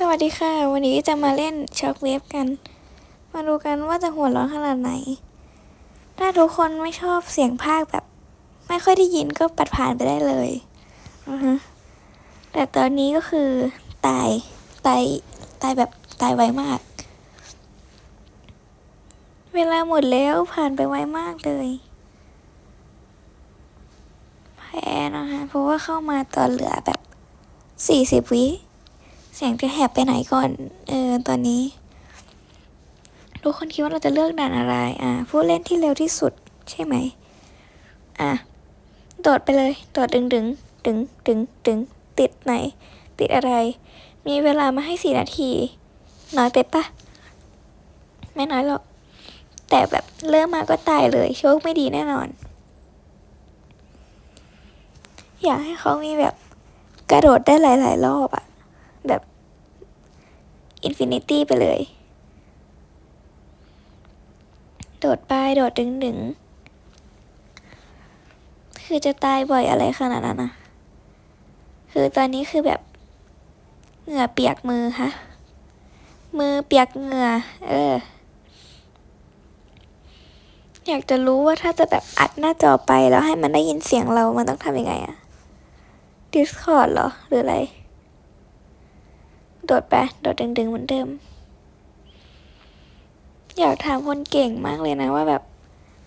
สวัสดีค่ะ วันนี้จะมาเล่นช็อกเวฟกัน มาดูกันว่าจะหัวเร้อนขนาดไหน ถ้าทุกคนไม่ชอบเสียงภาคแบบ ไม่ค่อยได้ยินก็ปัดผ่านไปได้เลยอือฮะแต่ตอนนี้ก็คือตาย ตาย ตายแบบตายไวมาก เวลาหมดแล้วผ่านไปไวมากเลยแพ้นะคะเพราะว่าเข้ามาตอนเหลือแบบสี่สิบวิ เสียงจะแหบไปไหนก่อน เออ ตอนนี้ ทุกคนคิดว่าเราจะเลือกด่านอะไร อะผู้เล่นที่เร็วที่สุด ใช่ไหม อะ โดดไปเลย โดดดึงดึงดึงดึงดึง ติดไหน ติดอะไร มีเวลามาให้สี่นาที น้อยไปปะ ไม่น้อยหรอก แต่แบบเริ่มมาก็ตายเลย โชคไม่ดีแน่นอน อยากให้เขามีแบบกระโดดได้หลาย ๆ รอบอะ แบบอินฟินิตี้ไปเลย โดดไปโดดดึงดึงคือจะตายบ่อยอะไรขนาดนั้นนะคือตอนนี้คือแบบเหงื่อเปียกมือฮะ มือเปียกเหงื่อ เออ อยากจะรู้ว่าถ้าจะแบบอัดหน้าจอไปแล้วให้มันได้ยินเสียงเรา มันต้องทำยังไงอะ Discord เหรอ หรืออะไร โดดไป โดดดึงๆเหมือนเดิม อยากถามคนเก่งมากเลยนะว่าแบบ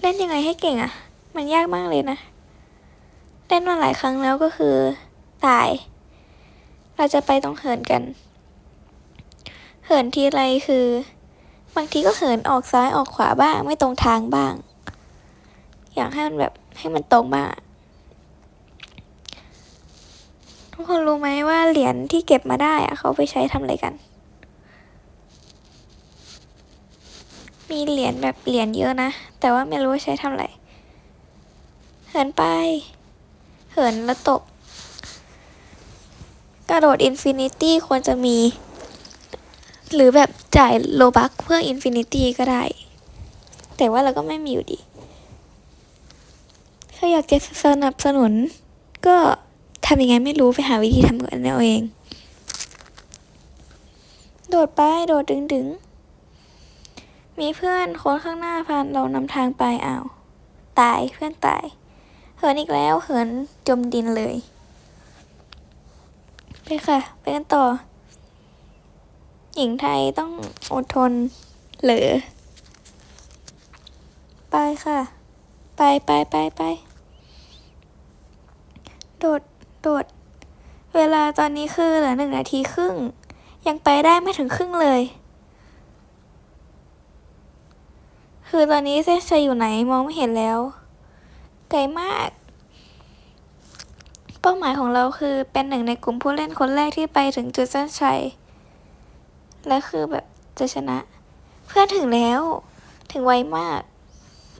เล่นยังไงให้เก่งอะ่ะ มันยากมากเลยนะ เล่นมาหลายครั้งแล้วก็คือ ตาย เราจะไปต้องเหินกัน เหินทีไรคือ บางทีก็เหินออกซ้ายออกขวาบ้าง ไม่ตรงทางบ้าง อยากให้มันแบบให้มันตรงบ้างอะ ทุกคนรู้ไหมว่าเหรียญที่เก็บมาได้อะเขาไปใช้ทำอะไรกัน มีเหรียญแบบเหรียญเยอะนะ แต่ว่าไม่รู้ว่าใช้ทำอะไร เหินไป เหินแล้วตก กระโดดอินฟินิตี้ควรจะมี หรือแบบจ่ายโลบักเพื่ออินฟินิตี้ก็ได้ แต่ว่าเราก็ไม่มีอยู่ดี ถ้าอยากจะสนับสนุนก็ำยังไงไม่รู้ไปหาวิธีทำกันเอาเอง โดดไปโดดดึงดึงมีเพื่อนโคนข้างหน้าพานเรานำทางไปอ้าวตายเพื่อนตาย เหินอีกแล้วเหินจมดินเลย ไปค่ะ ไปกันต่อ หญิงไทยต้องอดทนเหลือ ไปค่ะ ไปไปไปไปโดด โดดเวลาตอนนี้คือเหลือหนึ่งนาทีครึ่ง ยังไปได้ไม่ถึงครึ่งเลย คือตอนนี้เส้นชัยอยู่ไหนมองไม่เห็นแล้ว ไกลมาก เป้าหมายของเราคือเป็นหนึ่งในกลุ่มผู้เล่นคนแรกที่ไปถึงจุดเส้นชัย และคือแบบจะชนะ เพื่อนถึงแล้ว ถึงไวมาก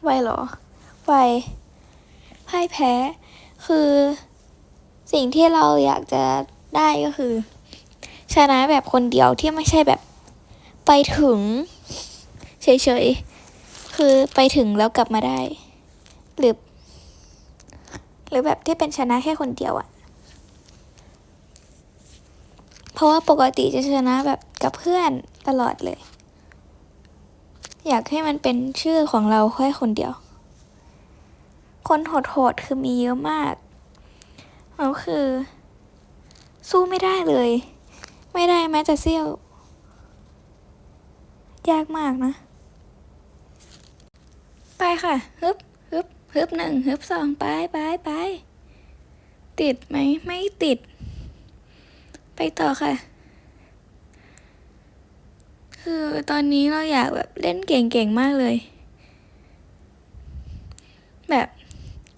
ไวเหรอ ไวพ่ายแพ้ คือ สิ่งที่เราอยากจะได้ก็คือ ชนะแบบคนเดียวที่ไม่ใช่แบบไปถึงเฉยๆ คือไปถึงแล้วกลับมาได้ หรือ หรือแบบที่เป็นชนะแค่คนเดียวอะเพราะว่าปกติจะชนะแบบกับเพื่อนตลอดเลย อยากให้มันเป็นชื่อของเราแค่คนเดียว คนโหดๆคือมีเยอะมาก แล้วคือ สู้ไม่ได้เลย ไม่ได้แม้แต่เสี้ยว ยากมากนะ ไปค่ะฮึบฮึบฮึบหนึ่งฮึบสองไปไปไปติดไหมไม่ติด ไปต่อค่ะ คือตอนนี้เราอยากแบบเล่นเก่งๆมากเลย แบบ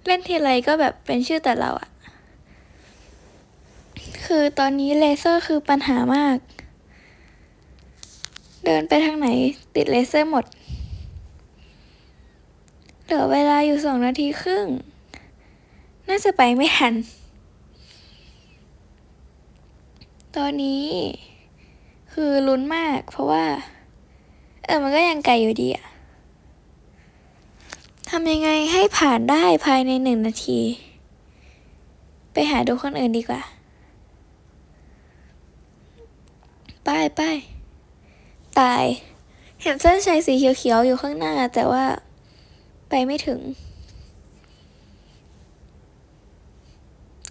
เล่นทีไรก็แบบเป็นชื่อแต่เราอะ คือตอนนี้เลเซอร์คือปัญหามาก เดินไปทางไหนติดเลเซอร์หมด เหลือเวลาอยู่สองนาทีครึ่ง น่าจะไปไม่ทัน ตอนนี้ คือลุ้นมาก เพราะว่า เออมันก็ยังไกลอยู่ดีอะทำยังไงให้ผ่านได้ภายในหนึ่งนาที ไปหาดูคนอื่นดีกว่า ไปไปตาย เห็นเส้นชัยสีเขียวๆอยู่ข้างหน้า แต่ว่าไปไม่ถึง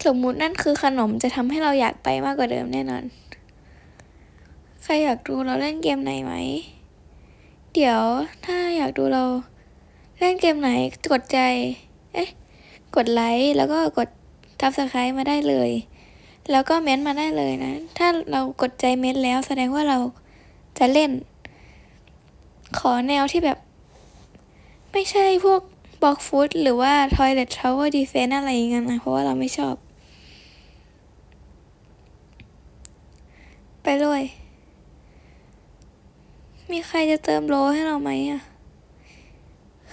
สมมุตินั่นคือขนมจะทำให้เราอยากไปมากกว่าเดิมแน่นอน ใครอยากดูเราเล่นเกมไหนไหม เดี๋ยวถ้าอยากดูเราเล่นเกมไหนกดใจ เอ๊ะ กดไลค์แล้วก็กดทับสไครต์มาได้เลย แล้วก็เม้นต์มาได้เลยนะ ถ้าเรากดใจเม้นต์แล้วแสดงว่าเราจะเล่น ขอแนวที่แบบ ไม่ใช่พวกบล็อกฟุตหรือว่า Toilet Tower Defense อะไรอย่างเงี้ยนะ เพราะว่าเราไม่ชอบ ไปเลย มีใครจะเติมโลให้เราไหมอะ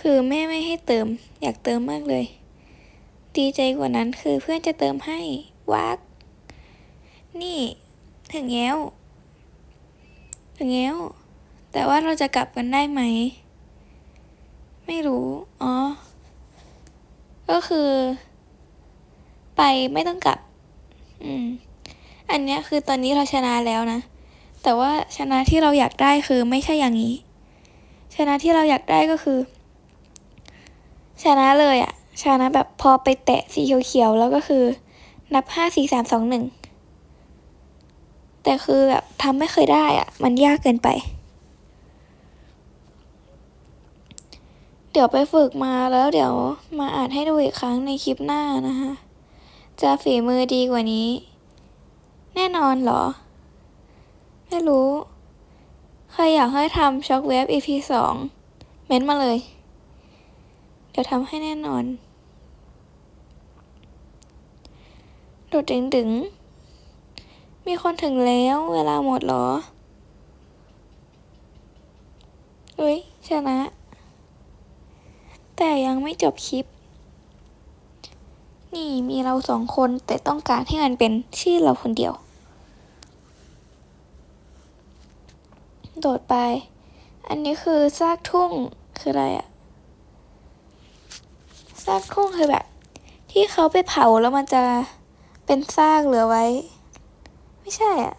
คือแม่ไม่ให้เติม อยากเติมมากเลย ดีใจกว่านั้นคือเพื่อนจะเติมให้วัก นี่ ถึงแล้ว ถึงแล้ว แต่ว่าเราจะกลับกันได้ไหม ไม่รู้ อ๋อ ก็คือ ไปไม่ต้องกลับ อืม อันเนี้ยคือตอนนี้เราชนะแล้วนะ แต่ว่าชนะที่เราอยากได้คือไม่ใช่อย่างนี้ ชนะที่เราอยากได้ก็คือ ชนะเลยอะชนะแบบพอไปแตะสีเขียวๆแล้วก็คือ นับห้าสี่สามสองหนึ่ง แต่คือแบบทำไม่เคยได้อะมันยากเกินไป เดี๋ยวไปฝึกมาแล้วเดี๋ยวมาอ่านให้ดูอีกครั้งในคลิปหน้านะคะจะฝีมือดีกว่านี้ แน่นอนเหรอ ไม่รู้ ใครอยากให้ทำช็อคเวฟ EP สองเม้นมาเลย เดี๋ยวทำให้แน่นอน โดดดึงดึงๆ มีคนถึงแล้ว เวลาหมดเหรอเอ้ยชนะ แต่ยังไม่จบคลิป นี่มีเราสองคนแต่ต้องการให้มันเป็นชื่อเราคนเดียว โดดไป อันนี้คือซากทุ่งคืออะไรอะซากทุ่งคือแบบ ที่เขาไปเผาแล้วมันจะเป็นซากเหลือไว้ ไม่ใช่อะ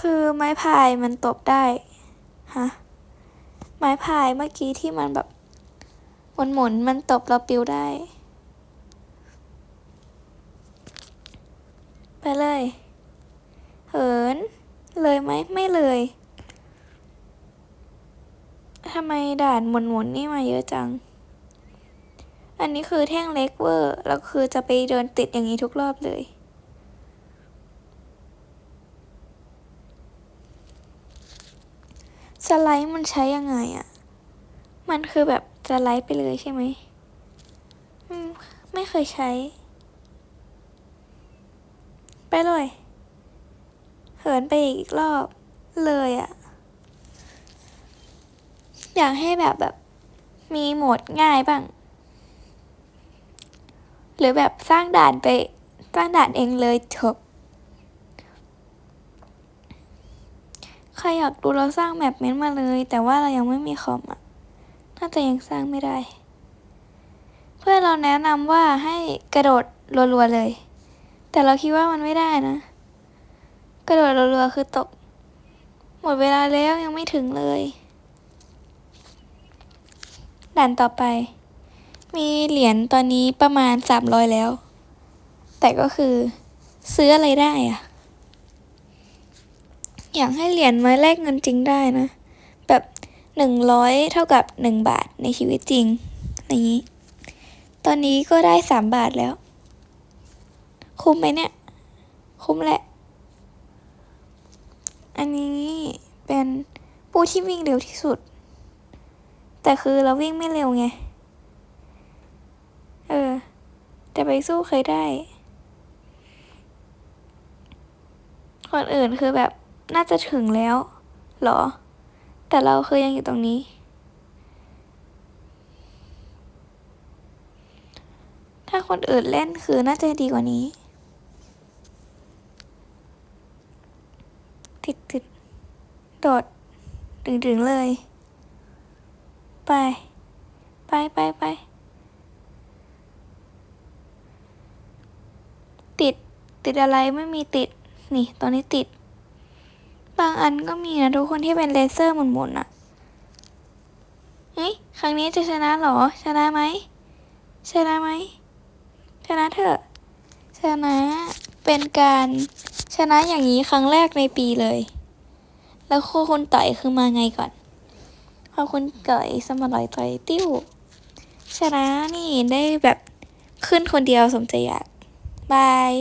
คือไม้พายมันตบได้ฮะไม้พายเมื่อกี้ที่มันแบบหมุนหมุนๆมันตบเราปิวได้ ไปเลยเหิน เลยไหมไม่เลยทำไมด่านหมุนหมุนๆนี่มาเยอะจัง อันนี้คือแท่งเล็กเวอร์ แล้วคือจะไปเดินติดอย่างนี้ทุกรอบเลย ไลด์มันใช้ยังไงอะมันคือแบบสไลด์ไปเลยใช่ไหมไม่เคยใช้ ไปเลย เหินไปอีกรอบเลยอะอยากให้แบบแบบมีโหมดง่ายบ้าง หรือแบบสร้างด่านไปสร้างด่านเองเลยจบ ครอยากดูเราสร้างแมปเม้นมาเลย แต่ว่าเรายังไม่มีคอมอะ น่าจะยังสร้างไม่ได้ เพื่อนเราแนะนำว่าให้กระโดดรัวๆเลย แต่เราคิดว่ามันไม่ได้นะ กระโดดรัวๆคือตก หมดเวลาแล้วยังไม่ถึงเลย ด่านต่อไป มีเหรียญตอนนี้ประมาณสามร้อยแล้ว แต่ก็คือซื้ออะไรได้อะ อยากให้เหรียญมาแลกเงินจริงได้นะ แบบหนึ่งร้อยเท่ากับหนึ่งบาทในชีวิตจริงอย่างนี้ ตอนนี้ก็ได้สามบาทแล้ว คุ้มไหมเนี่ย คุ้มแหละ อันนี้เป็นปูที่วิ่งเร็วที่สุด แต่คือเราวิ่งไม่เร็วไง เออ แต่ไปสู้เคยได้คนอื่นคือแบบ น่าจะถึงแล้ว หรอ แต่เราคือยังอยู่ตรงนี้ ถ้าคนอื่นเล่นคือน่าจะดีกว่านี้ติดติดโดดดึงดึงเลย ไป ไปไปไปติดติดอะไรไม่มีติด นี่ตอนนี้ติดางอันก็มีนะทุกคนที่เป็นเลเซอร์หมุนๆอะเฮ้ย ครั้งนี้จะชนะเหรอ ชนะไหม ชนะไหม ชนะเถอะ ชนะเป็นการชนะอย่างนี้ครั้งแรกในปีเลย แล้วคคุณต่อยคือมาไงก่อนพอคุณต่อยสมาลอยต่อยติ้ว ชนะนี่ได้แบบขึ้นคนเดียวสมใจอยาก บาย